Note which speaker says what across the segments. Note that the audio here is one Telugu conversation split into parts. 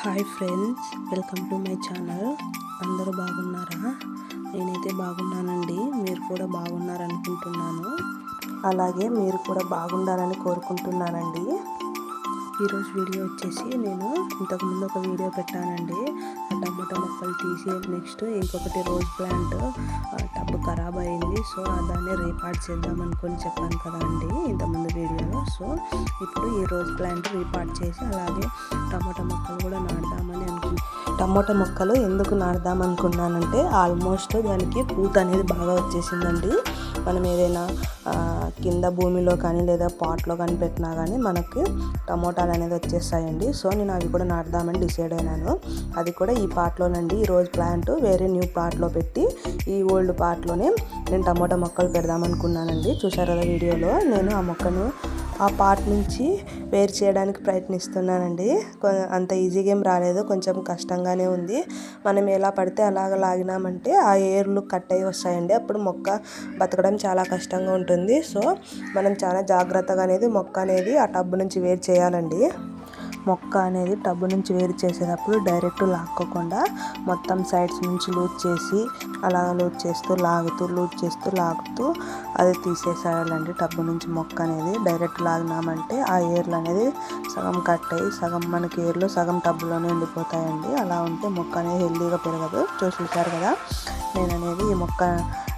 Speaker 1: Hi friends welcome to my channel. అందరూ బాగున్నారా? నేనైతే బాగున్నానండి. మీరు కూడా బాగున్నారనుకుంటున్నాను. అలాగే మీరు కూడా బాగుండాలని కోరుకుంటున్నానండి. ఈరోజు వీడియో వచ్చేసి నేను ఇంతకుముందు ఒక వీడియో పెట్టానండి. టమాటా మొక్కలు తీసి నెక్స్ట్ ఇంకొకటి రోజ్ ప్లాంట్ టబ్ ఖరాబ్ అయింది. సో దాన్ని రీపార్ట్ చేద్దాం అనుకొని చెప్పాను కదా అండి ఇంతకుముందు వీడియోలో. సో ఇప్పుడు ఈ రోజ్ ప్లాంట్ రీపార్ట్ చేసి అలాగే టమాటో మొక్కలు కూడా నాటుదామని అనుకుంటున్నాను టమాటా మొక్కలు ఎందుకు నాడదాం అనుకున్నానంటే ఆల్మోస్ట్ దానికి పూత అనేది బాగా వచ్చేసిందండి. మనం ఏదైనా కింద భూమిలో కానీ లేదా పాట్లో కానీ పెట్టినా కానీ మనకి టమోటాలు అనేది వచ్చేస్తాయండి. సో నేను అవి కూడా నాటుదామని డిసైడ్ అయినాను. అది కూడా ఈ పార్ట్లోనండి ఈ రోజు ప్లాంట్ వేరే న్యూ పార్ట్లో పెట్టి ఈ ఓల్డ్ పార్ట్లోనే నేను టమోటా మొక్కలు పెడదాం అనుకున్నానండి చూసారు కదా వీడియోలో? నేను ఆ మొక్కను ఆ పార్ట్ నుంచి వేరు చేయడానికి ప్రయత్నిస్తున్నానండి. అంత ఈజీగా ఏం రాలేదు. కొంచెం కష్టంగానే ఉంది. మనం ఎలా పడితే అలాగ లాగినామంటే ఆ ఏర్లు కట్ అయ్యి వస్తాయండి. అప్పుడు మొక్క బతకడం చాలా కష్టంగా ఉంటుంది. సో మనం చాలా జాగ్రత్తగా అనేది మొక్క అనేది ఆ టబ్బు నుంచి వేరు చేయాలండి. మొక్క అనేది టబ్బు నుంచి వేరు చేసేటప్పుడు డైరెక్ట్ లాక్కోకుండా మొత్తం సైడ్స్ నుంచి లూజ్ చేసి అలా లూజ్ చేస్తూ లాగుతూ లూజ్ చేస్తూ లాగుతూ అది తీసేసేయాలండి. టబ్బు నుంచి మొక్క అనేది డైరెక్ట్ లాగినామంటే ఆ ఏర్లు అనేది సగం కట్ అయ్యి సగం మనకి ఏర్లు సగం టబ్బులోనే ఉండిపోతాయండి. అలా ఉంటే మొక్క అనేది హెల్దీగా పెరగదు. చూసి కదా నేను అనేది ఈ మొక్క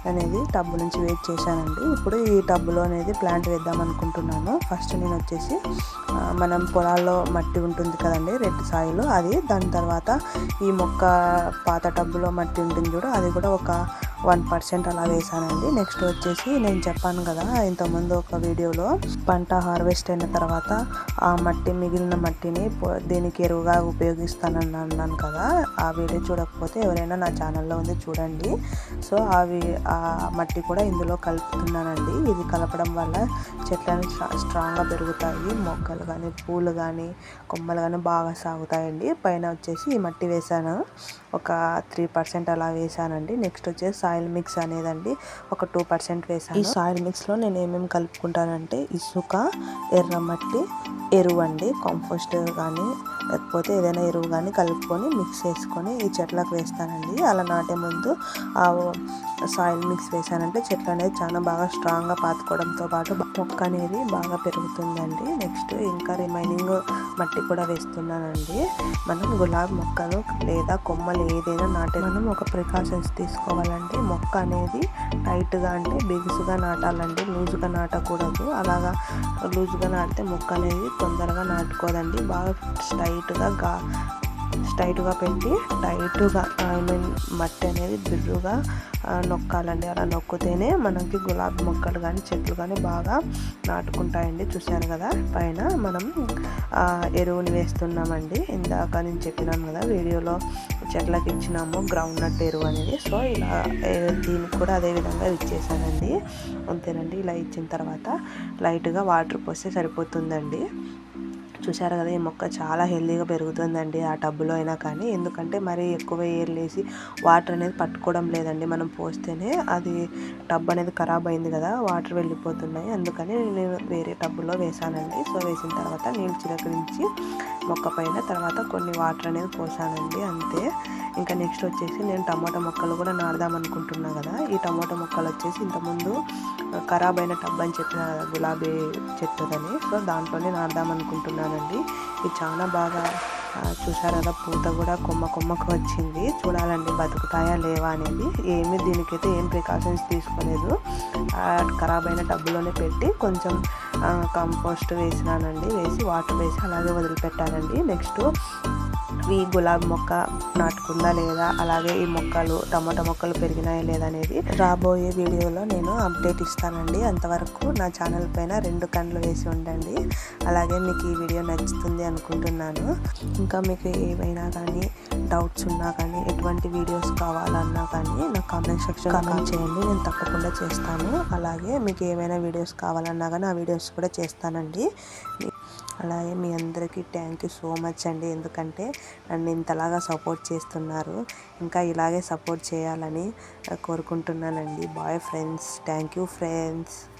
Speaker 1: అనేది టబ్బు నుంచి వెయిట్ చేశానండి. ఇప్పుడు ఈ టబ్బులో అనేది ప్లాంట్ వేద్దాం అనుకుంటున్నాను. ఫస్ట్ నేను వచ్చేసి మనం పొలాల్లో మట్టి ఉంటుంది కదండి రెడ్ సాయిల్. అది దాని తర్వాత ఈ మొక్క పాత టబ్బులో మట్టి ఉంటుంది చూడ అది కూడా ఒక వన్ పర్సెంట్ అలా వేసానండి నెక్స్ట్ వచ్చేసి నేను చెప్పాను కదా ఇంతకుముందు ఒక వీడియోలో పంట హార్వెస్ట్ అయిన తర్వాత ఆ మట్టి మిగిలిన మట్టిని దీనికి ఎరువుగా ఉపయోగిస్తానని అన్నాను కదా ఆ వీడియో చూడకపోతే ఎవరైనా నా ఛానల్లో ఉంది చూడండి. సో అవి ఆ మట్టి కూడా ఇందులో కలుపుతున్నానండి. ఇది కలపడం వల్ల చెట్లను స్ట్రాంగ్గా పెరుగుతాయి. మొక్కలు కానీ పూలు కానీ కొమ్మలు కానీ బాగా సాగుతాయండి. పైన వచ్చేసి ఈ మట్టి వేసాను ఒక త్రీ పర్సెంట్ అలా వేసానండి నెక్స్ట్ వచ్చేసి సాయిల్ మిక్స్ అనేదండి. ఒక టూ పర్సెంట్ వేసాను ఈ సాయిల్ మిక్స్లో నేను ఏమేమి కలుపుకుంటానంటే ఇసుక ఎర్రమట్టి ఎరువు అండి. కంపోస్ట్ కానీ లేకపోతే ఏదైనా ఎరువు కానీ కలుపుకొని మిక్స్ చేసుకొని ఈ చెట్లకు వేస్తానండి. అలా నాటే ముందు ఆ సాయిల్ మిక్స్ వేసానంటే చెట్లు అనేది చాలా బాగా స్ట్రాంగ్గా పాతుకోవడంతో పాటు మొక్క అనేది బాగా పెరుగుతుందండి. నెక్స్ట్ ఇంకా రిమైనింగ్ మట్టి కూడా వేస్తున్నానండి. మనం గులాబీ మొక్కలు లేదా కొమ్మలు ఏదైనా నాటే మనం ఒక ప్రికాషన్స్ తీసుకోవాలంటే మొక్క అనేది టైట్గా అంటే బిగుసుగా నాటాలండి. లూజుగా నాటకూడదు. అలాగా లూజుగా నాటితే మొక్క అనేది తొందరగా నాటుకోదండి. బాగా స్ట్రైట్గా గా స్ట్రైట్గా పెట్టి టైట్గా ఐ మీన్ మట్టి అనేది బిర్రుగా నొక్కాలండి. అలా నొక్కితేనే మనకి గులాబీ మొక్కలు కానీ చెట్లు కానీ బాగా నాటుకుంటాయండి. చూశారు కదా? పైన మనం ఎరువుని వేస్తున్నామండి. ఇందాక నేను చెప్పినాను కదా వీడియోలో చెట్లకి ఇచ్చినాము గ్రౌండ్ నట్ ఎరువు అనేది. సో ఇలా దీనికి కూడా అదే విధంగా ఇచ్చేసానండి అంతేనండి ఇలా ఇచ్చిన తర్వాత లైట్గా వాటర్ పోస్తే సరిపోతుందండి. చూసారు కదా ఈ మొక్క చాలా హెల్దీగా పెరుగుతుందండి ఆ టబ్బులో అయినా కానీ. ఎందుకంటే మరీ ఎక్కువ ఏర్లేసి వాటర్ అనేది పట్టుకోవడం లేదండి. మనం పోస్తేనే అది టబ్ అనేది ఖరాబ్ అయింది కదా వాటర్ వెళ్ళిపోతున్నాయి. అందుకని నేను వేరే టబ్బులో వేసానండి సో వేసిన తర్వాత నీళ్ళు చిలకరించి మొక్క పైన తర్వాత కొన్ని వాటర్ అనేది పోసానండి. అంతే. ఇంకా నెక్స్ట్ వచ్చేసి నేను టమాటా మొక్కలు కూడా నాడదాం అనుకుంటున్నా కదా. ఈ టమాటా మొక్కలు వచ్చేసి ఇంతకుముందు ఖరాబ్ అయిన టబ్ అని చెప్పిన కదా గులాబీ చెట్టుదని. సో దాంట్లోనే నాడదాం అనుకుంటున్నానండి. ఇది చాలా బాగా చూసారు కదా పూత కూడా కొమ్మ కొమ్మకు వచ్చింది. చూడాలండి బతుకుతాయా లేవా అనేది. ఏమి దీనికైతే ఏం ప్రికాషన్స్ తీసుకోలేదు. ఖరాబ్ అయిన టబ్బులోనే పెట్టి కొంచెం కంపోస్ట్ వేసినానండి. వేసి వాటర్ వేసి అలాగే వదిలిపెట్టానండి నెక్స్ట్ ఈ గులాబీ మొక్క పెరుగుతుందా లేదా? అలాగే ఈ మొక్కలు టమాటా మొక్కలు పెరిగినాయా లేదా అనేది రాబోయే వీడియోలో నేను అప్డేట్ ఇస్తానండి. అంతవరకు నా ఛానల్ పైన రెండు కండ్లు వేసి ఉండండి. అలాగే మీకు ఈ వీడియో నచ్చుతుంది అనుకుంటున్నాను. ఇంకా మీకు ఏమైనా కానీ డౌట్స్ ఉన్నా కానీ ఎటువంటి వీడియోస్ కావాలన్నా కానీ నాకు కామెంట్ సెక్షన్ కామెంట్ చేయండి. నేను తప్పకుండా చేస్తాను. అలాగే మీకు ఏమైనా వీడియోస్ కావాలన్నా కానీ ఆ వీడియోస్ కూడా చేస్తానండి. అలాగే మీ అందరికీ థ్యాంక్ యూ సో మచ్ అండి. ఎందుకంటే నన్ను ఇంతలాగా సపోర్ట్ చేస్తున్నారు. ఇంకా ఇలాగే సపోర్ట్ చేయాలని కోరుకుంటున్నానండి. Bye friends. Thank you friends.